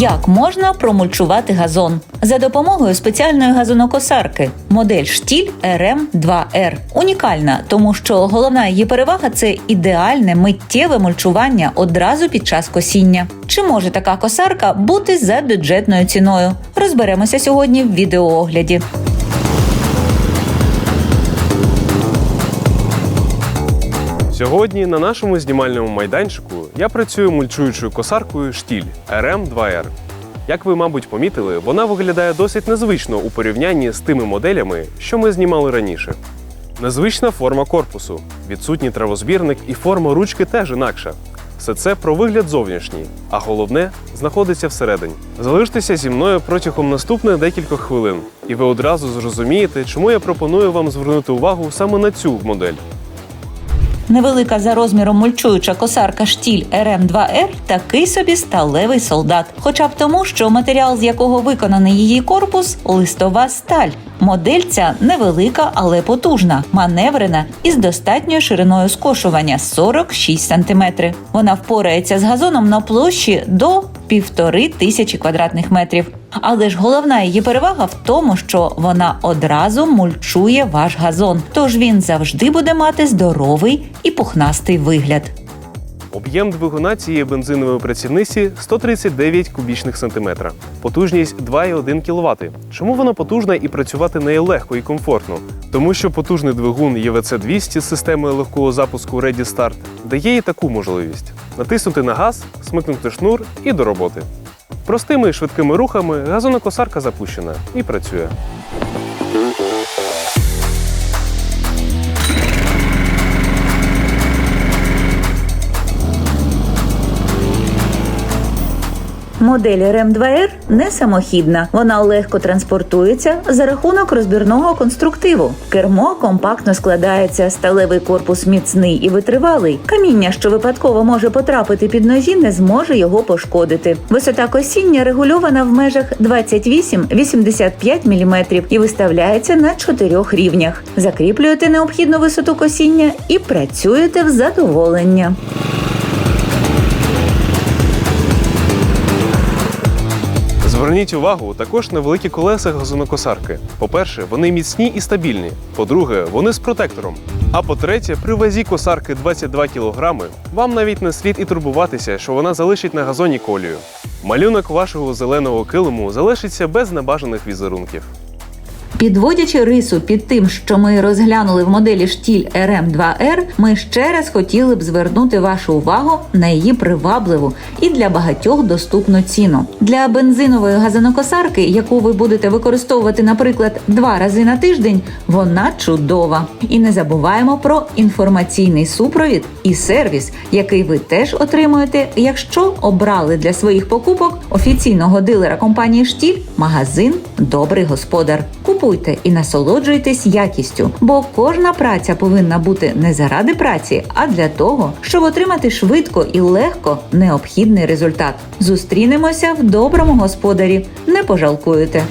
Як можна промульчувати газон за допомогою спеціальної газонокосарки модель штіль RM2R. Унікальна, тому що головна її перевага це ідеальне миттєве мульчування одразу під час косіння. Чи може така косарка бути за бюджетною ціною? Розберемося сьогодні в відеоогляді. Сьогодні на нашому знімальному майданчику я працюю мульчуючою косаркою штіль RM2R. Як ви, мабуть, помітили, вона виглядає досить незвично у порівнянні з тими моделями, що ми знімали раніше. Незвична форма корпусу, відсутній травозбірник і форма ручки теж інакша. Все це про вигляд зовнішній, а головне знаходиться всередині. Залиштеся зі мною протягом наступних декількох хвилин, і ви одразу зрозумієте, чому я пропоную вам звернути увагу саме на цю модель. Невелика за розміром мульчуюча косарка штіль РМ2Р такий собі сталевий солдат, хоча б тому, що матеріал, з якого виконаний її корпус, листова сталь. Модель ця невелика, але потужна, маневрена і з достатньою шириною скошування 46 см. Вона впорається з газоном на площі до півтори тисячі квадратних метрів. Але ж головна її перевага в тому, що вона одразу мульчує ваш газон, тож він завжди буде мати здоровий і пухнастий вигляд. Об'єм двигуна цієї бензинової працівниці 139 кубічних сантиметра, потужність 2,1 кВт. Чому вона потужна і працювати нею легко і комфортно? Тому що потужний двигун ЄВЦ 200 з системою легкого запуску Ready Start дає їй таку можливість: натиснути на газ, смикнути шнур і до роботи. Простими і швидкими рухами газонокосарка запущена і працює. Модель RM2R не самохідна. Вона легко транспортується за рахунок розбірного конструктиву. Кермо компактно складається, сталевий корпус міцний і витривалий. Каміння, що випадково може потрапити під ножі, не зможе його пошкодити. Висота косіння регульована в межах 28-85 мм і виставляється на чотирьох рівнях. Закріплюєте необхідну висоту косіння і працюєте в задоволення. Зверніть увагу також на великі колеса газонокосарки. По-перше, вони міцні і стабільні. По-друге, вони з протектором. А по-третє, при вазі косарки 22 кг вам навіть не слід і турбуватися, що вона залишить на газоні колію. Малюнок вашого зеленого килиму залишиться без небажаних візерунків. Підводячи рису під тим, що ми розглянули в моделі штіль RM2R, ми ще раз хотіли б звернути вашу увагу на її привабливу і для багатьох доступну ціну. Для бензинової газонокосарки, яку ви будете використовувати, наприклад, два рази на тиждень, вона чудова. І не забуваємо про інформаційний супровід і сервіс, який ви теж отримуєте, якщо обрали для своїх покупок офіційного дилера компанії Штіль магазин Добрий господар. Купуйте і насолоджуйтесь якістю, бо кожна праця повинна бути не заради праці, а для того, щоб отримати швидко і легко необхідний результат. Зустрінемося в доброму господарі. Не пожалкуєте.